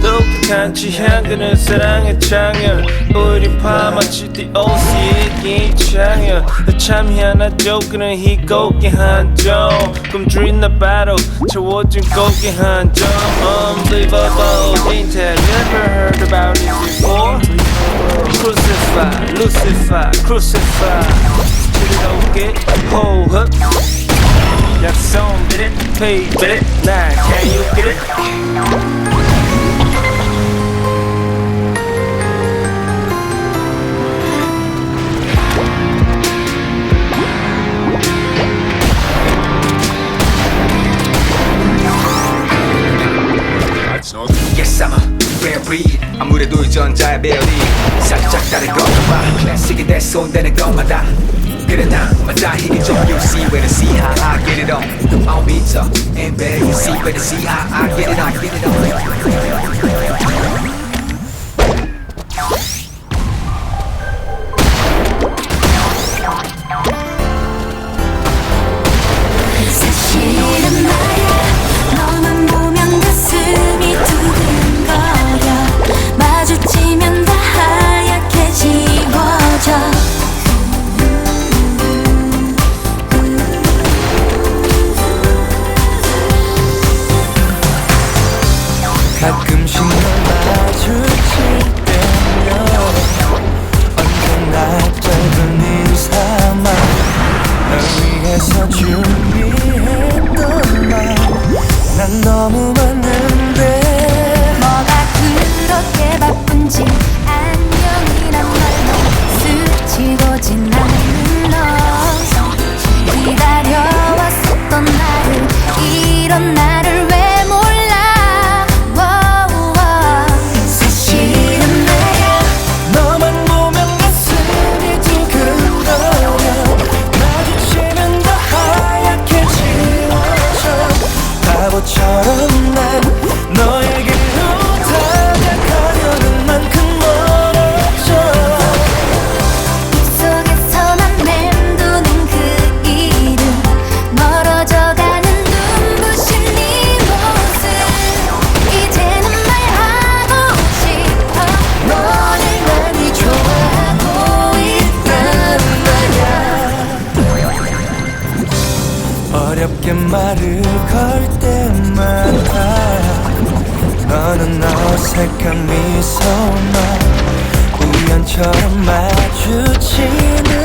똑똑한 취향 그는 사랑의 창열 우리 파마치 DOC의 창열 참 희한하죠 그는 희곡의 한정 꿈들인 나 바로 채워진 곡의 한정 Unbelievable detail Never heard about it before Crucify, Lucifer, Crucify 지르게 호흡 약속 did it, pay did it Now can you get it? Breed 아무래도 유전자의 배열이 살짝 다를 것 같아 클래식이 내 손대는 것마다 그래 나 맞아 힘이 좀 You see where to see how I get it on I'll be tough and bad You see where to see how I get it on 가끔씩 널 바보처럼 난 너에게로 다가가려는 만큼 멀어져. 속에서만 맴도는 그 이름 멀어져가는 눈부신 네 모습. 이제는 말하고 싶어. 너를 많이 좋아하고 있단 말야. 어렵게 말을 걸때 어색한 미소만 우연처럼 마주치는